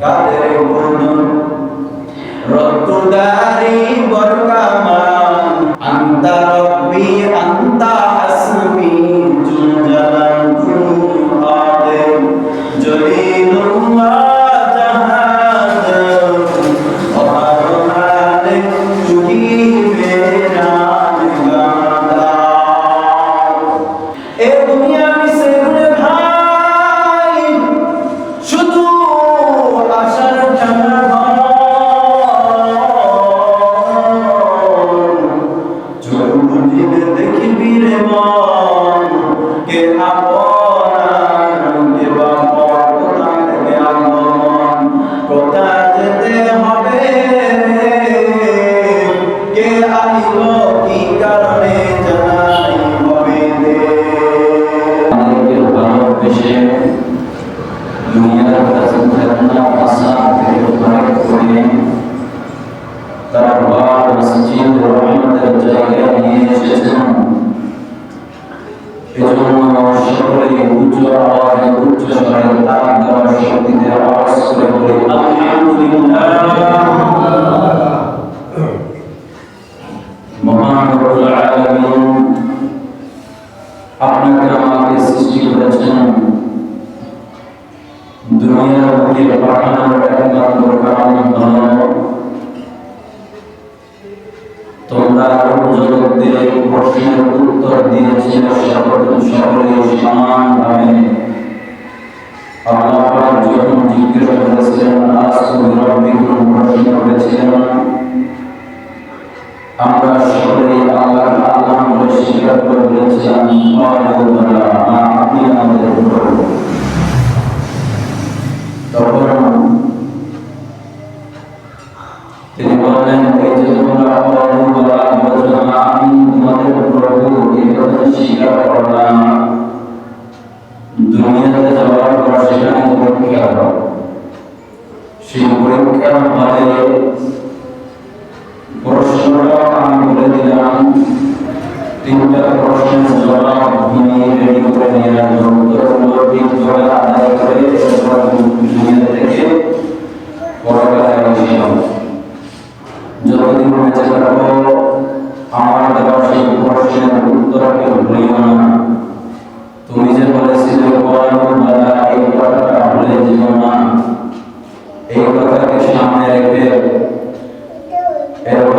কাদের বদন রত্তুদারি কোথা যেতে প্রশ্নের উত্তর দিয়েছিলে সকল সকলে সমানভাবে আল্লাহ যখন জিজ্ঞেস করেছিলেন তুমি প্রশ্ন করেছিলেন আমরা সকলেই আল্লাহ আল্লাহ বলে স্বীকার করে বলেছিলাম আপনি আমাদের তখন তিনি বললেন, এই যে তোমরা স্বীকার করলাম দুনিয়াতে যাওয়ার পর রেডি করে নিয়ে আসব উত্তরগুলো ঠিকভাবে আদায় থেকে যতদিন বেঁচে আমার উত্তরকে ভুলিও না। তুমি যে বলেছিলে বলো দাদা এই সামনে রেখে এরপরে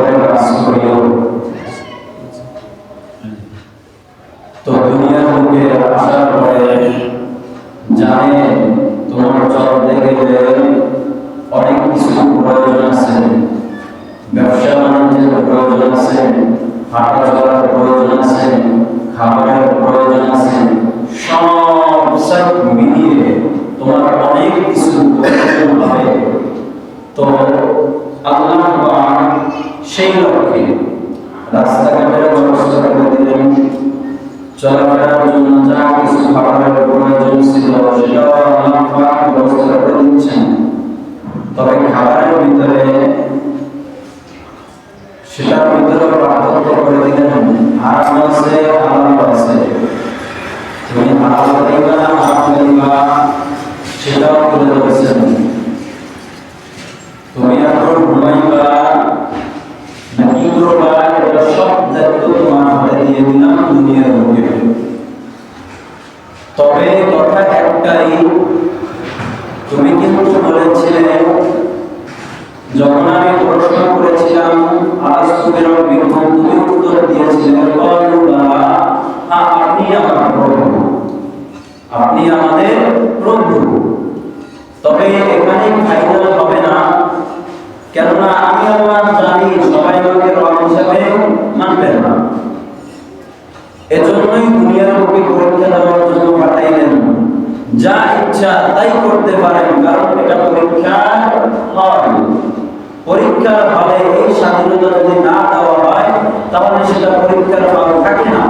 পরীক্ষার এই স্বাধীনতা যদি না দেওয়া হয়, তাহলে সেটা পরীক্ষার ফল থাকে না।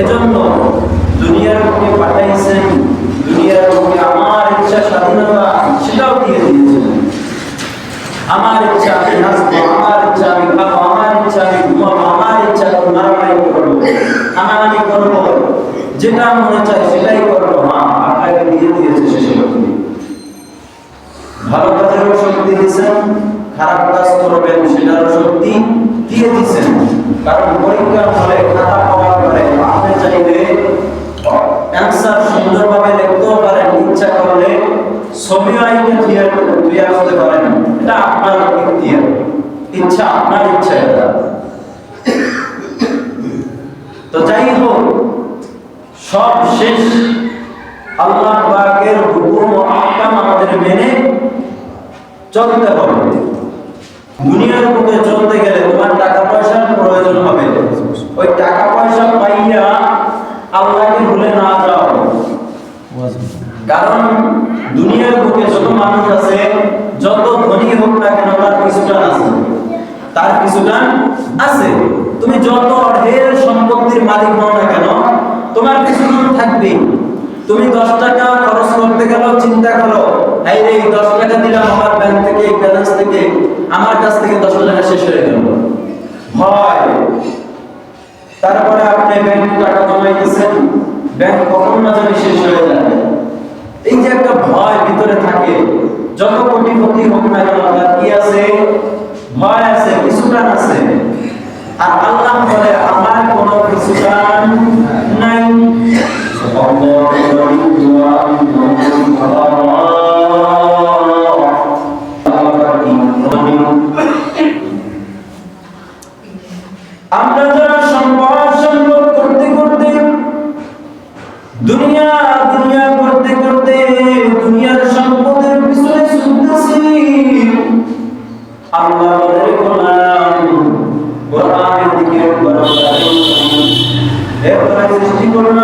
এজন্য দুনিয়ার বুকে পাঠাইছেন, দুনিয়ার বুকে আমার ইচ্ছা স্বাধীনতা সেটাও দিয়ে দিয়েছেন। আমার ইচ্ছা আমি নাচবো আমার ইচ্ছা আমি খাব, আমার ইচ্ছা আমি ঘুমাবো, আমার ইচ্ছা মারামারি করব, হানাহানি করব, যেটা মনে চায় সেটাই করব। মা আপনাকে দিয়ে দিয়েছে সে ভালো কাজেরও শক্তি দিয়েছেন খারাপ কাজ করবেন, সেটারও শক্তি দিয়ে দিয়েছেন কারণ পরীক্ষার হলে খাতা পাওয়ার পরে আপনি চাইলে অ্যান্সার সুন্দরভাবে লিখতেও পারেন, ইচ্ছা করলে ছবিও আইনে দিয়ে দিয়ে আসতে পারেন। এটা আপনার ইখতিয়ার ইচ্ছা, আপনার ইচ্ছা এটা। তো যাই হোক, সব শেষ। আল্লাহ পাকের হুকুম ও আহকাম আমাদের মেনে চলতে হবে। দুনিয়ার বুকে চলতে গেলে তোমার টাকা পয়সার প্রয়োজন হবে। ওই টাকা পয়সা পাইয়া আল্লাহকে ভুলে না যাও। কারণ দুনিয়ার বুকে যত মানুষ আছে, যত ধনী হোক না কেন তার কিছুটা আছে। তার কিছুটা আছে। তুমি যত ঢের সম্পত্তির মালিক হও না কেন, তোমার কিছুটা থাকবে তুমি দশ টাকা খরচ করতে গেলেও চিন্তা করো এই রে, দশ টাকা দিলাম আমার ব্যাংক থেকে ব্যালেন্স থেকে। আমার কাছ থেকে দশ টাকা শেষ হয়ে গেল। হয়। তারপরে আপনি ব্যাংক টাকা জমাইতেছেন ব্যাংক কখন না জানি শেষ হয়ে যায়। এই যে একটা ভয় ভিতরে থাকে। যত কোটিপতি হোক না কেন তার কি আছে? ভয় আছে কিছুটান আছে। আর আল্লাহ বলে, আমার কোনো কিছুটান এরপরে সৃষ্টি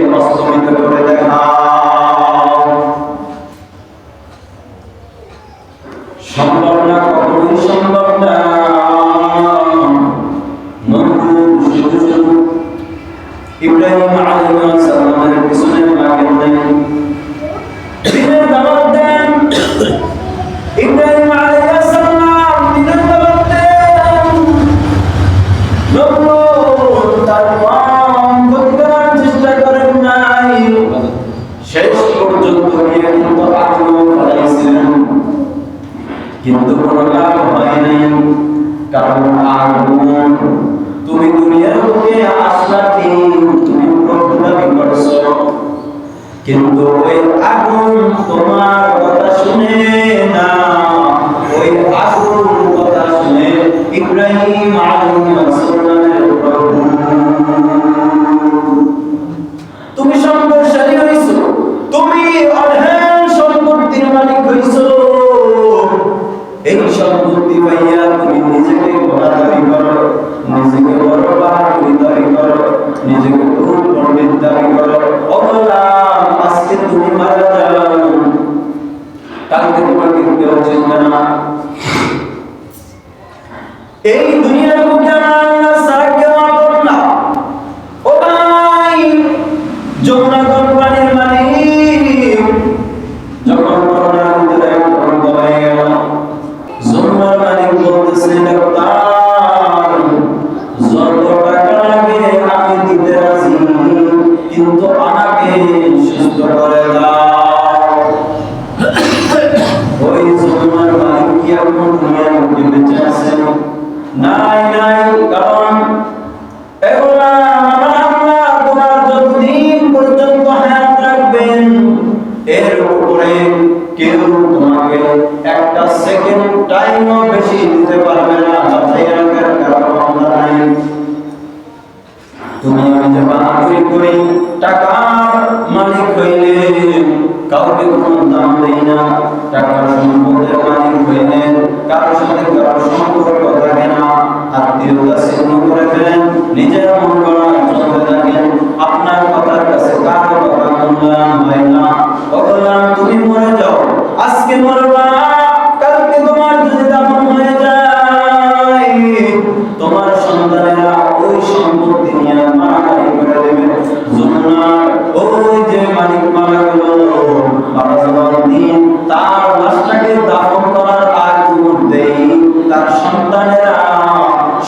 সন্তানেরা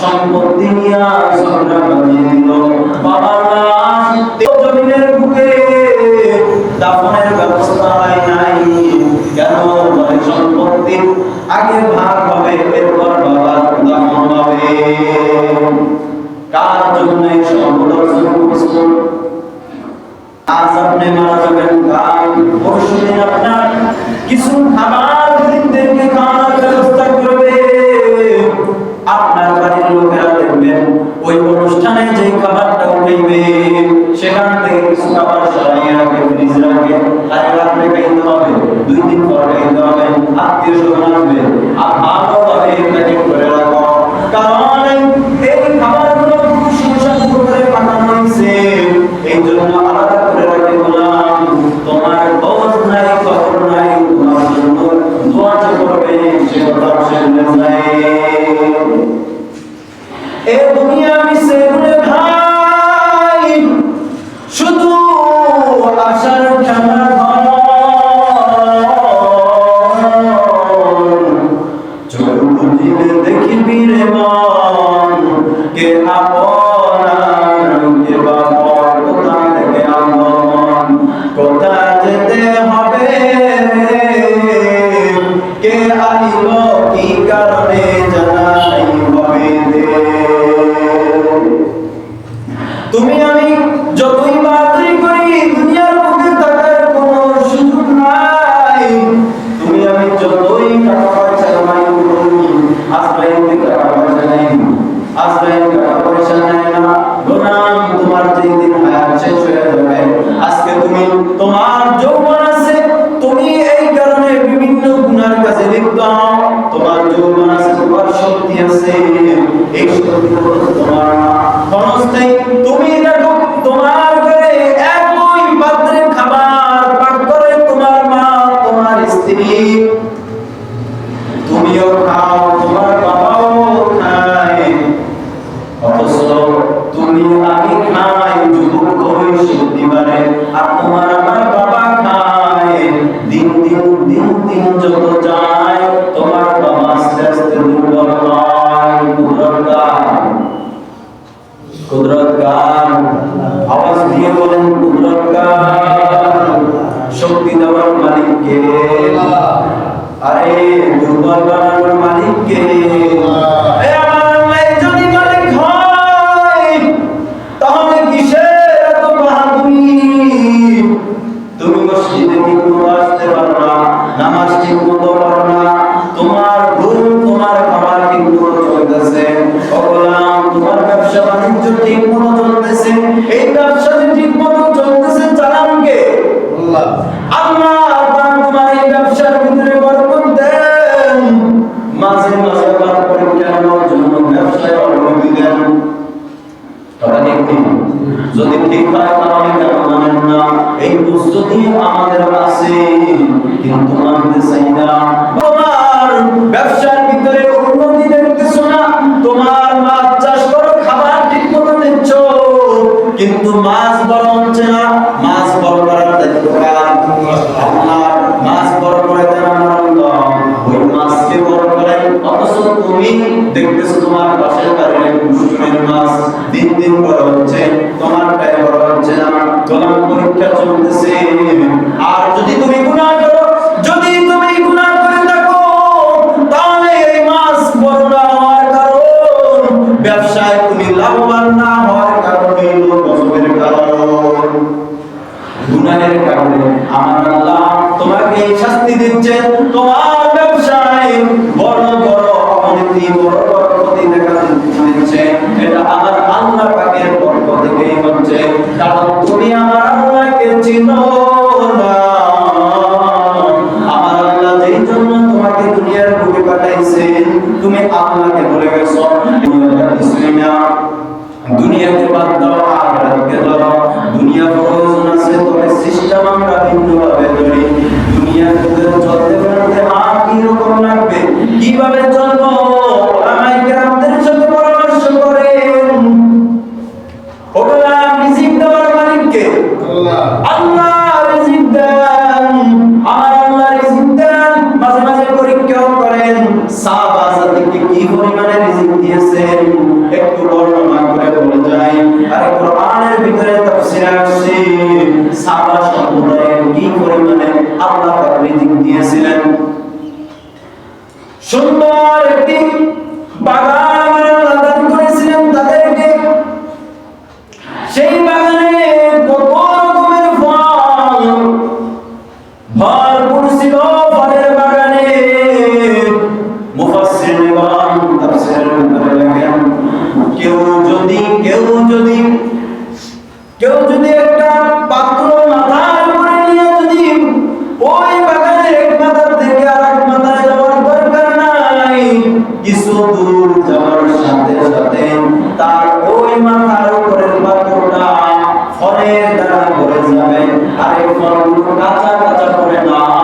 সম্পত্তি নিয়ে দিল। বাবার বুকে, দাফনের ব্যবস্থা নাই। কেন বলে সম্পত্তি? আগে ভাগ হবে, এরপর দাফন হবে। কার জন্য সর্বদর্শন আজ আপনি মারা যাবেন কাল পরশু দিন আপনার কিছু খাবার খাবারটা উঠাইবে সেখান থেকে কিছু খাবার সরাইয়া রাখবে ফ্রিজ রাখবে আর রাত্রে খাইতে হবে, দুই দিন পরে খাইতে হবে, আত্মীয় স্বজন আসবে, আর ভালোভাবে এটাকে হচ্ছে না, মাছ বড় করার দায়িত্ব কার? আল্লাহ মাছ বড় করে দেন আমার ওই মাছকে বড় করেন অথচ তুমি দেখতেছো তোমার পাশের কারণে দুষ্টমের মাছ দিন দিন বড় হচ্ছে, তোমার পায়ে বড় হচ্ছে না তোমার পরীক্ষা চলতেছে। আর যদি তুমি চিনো আছে একটু বর্ণনা করে বলে যাই। আর কোরআনের ভিতরে তাফসীর আছে তারে ফল কাঁচা কাঁচা করে না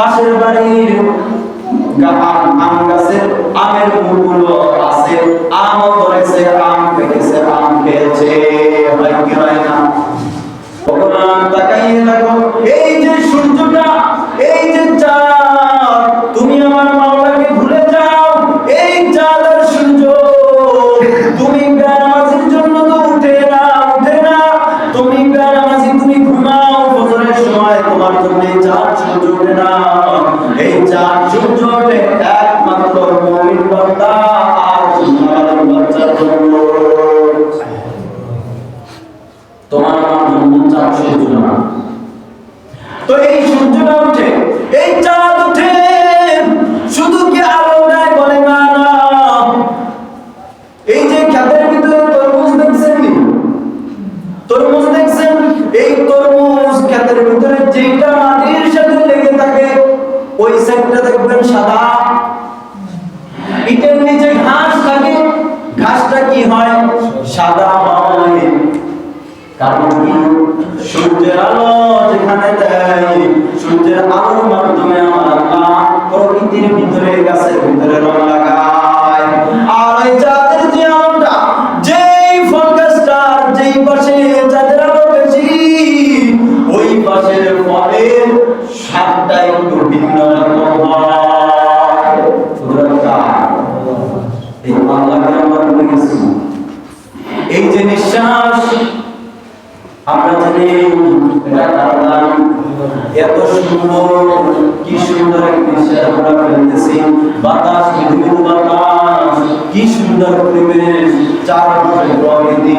পাশের বাড়ির আম গাছের, আমের মুলগুলো আছে, আমও ধরেছে, আম পেকেছে আম খেয়েছে। হয় কি হয় না? ভগবান তাকাইয়ে দেখো, এই যে কি সুন্দর এক দেশে আমরা ফেলতেছি। বাতাস মৃদু বাতাস কি সুন্দর পরিবেশ চারপাশে প্রকৃতি।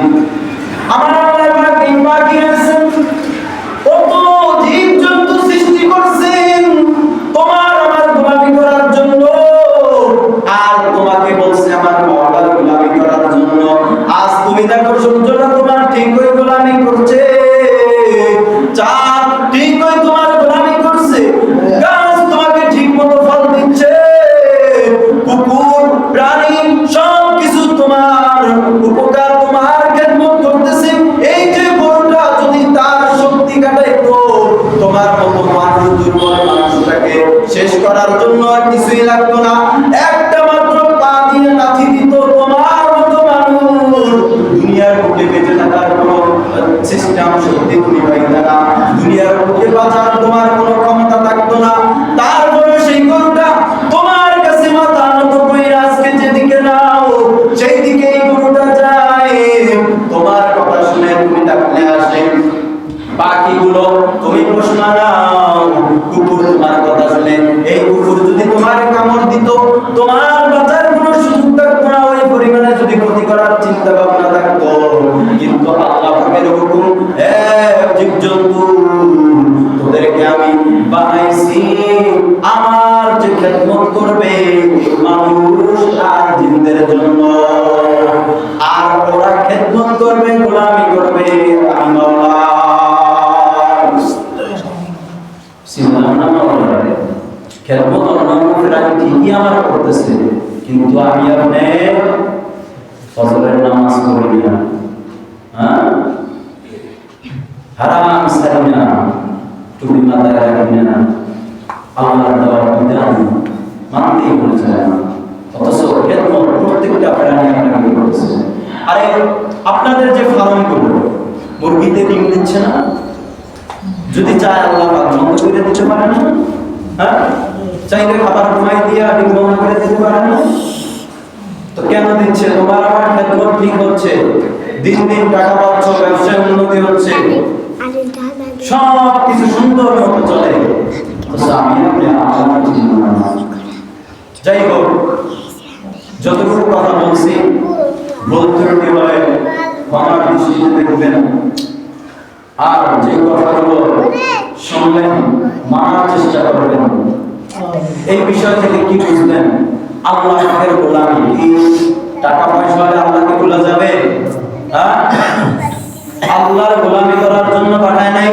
আপনাদের যে ফার্ম ফার্মগুলো মুরগিতে ডিম দিচ্ছে না? যদি চায় আল্লাহ বন্ধ করে দিতে পারে না? হ্যাঁ? চাইলে খাবার ঘুমাই দিয়ে ডিম বন্ধ করে দিতে পারে না? তো কেন দিচ্ছে? তোমার আমার খেদমত ঠিক হচ্ছে। দিন দিন টাকা পাচ্ছ, ব্যবসায় উন্নতি হচ্ছে। সব কিছু সুন্দর মতো চলে। যাই হোক, যতটুকু কথা বলছি আর যে কথাগুলো শুনলেন টাকা পয়সা হলে যাবে? হ্যাঁ? আল্লাহর গোলামি করার জন্য পাঠায় নাই?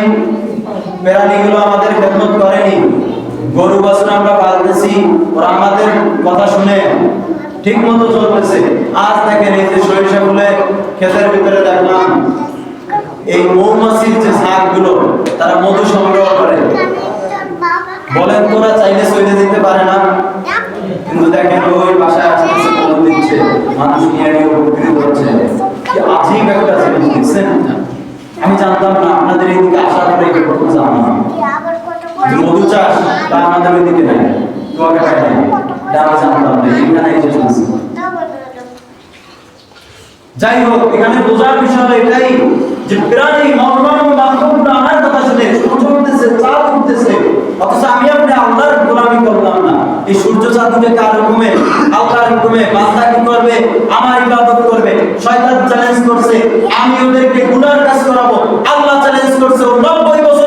প্রাণীগুলো আমাদের খেদমত করেনি। গরু বাছুর আমরা পালতেছি। ওরা আমাদের কথা শুনে ঠিক মতো চলতেছে। আজ দেখেন এই যে সরিষা ফুলে ক্ষেতের ভিতরে দেখলাম, এই মৌমাছির যে গুলো তারা মধু সংগ্রহ করে। বলেন, তোরা চাইলে চলে যেতে পারে না। কিন্তু দেখেন, ওই বাসায় দিচ্ছে। মানুষ নিয়ে নিয়ে উপকৃত হচ্ছে। কি আজীব একটা জিনিস দেখছেন আমি জানতাম না, আপনাদের পরে এটা প্রথম জানলাম। মধু চাষ, তা আমাদের ওইদিকে নাই। তোমাকে যাই হোক, এখানে বোঝার বিষয় এটাই যে প্রাণী আমার কথা শুনে সূর্য উঠতেছে, চাঁদ উঠতেছে। অথচ আমি আপনি আল্লাহর গোলামি করলাম না। এই সূর্য চাঁদ উঠে কার হুকুমে আল্লাহর হুকুমে কি করবে? আমার ইবাদত করবে। শয়তান চ্যালেঞ্জ করছে, আমি ওদেরকে গুনার কাজ করাবো। আল্লাহ চ্যালেঞ্জ করছে 90 বছরে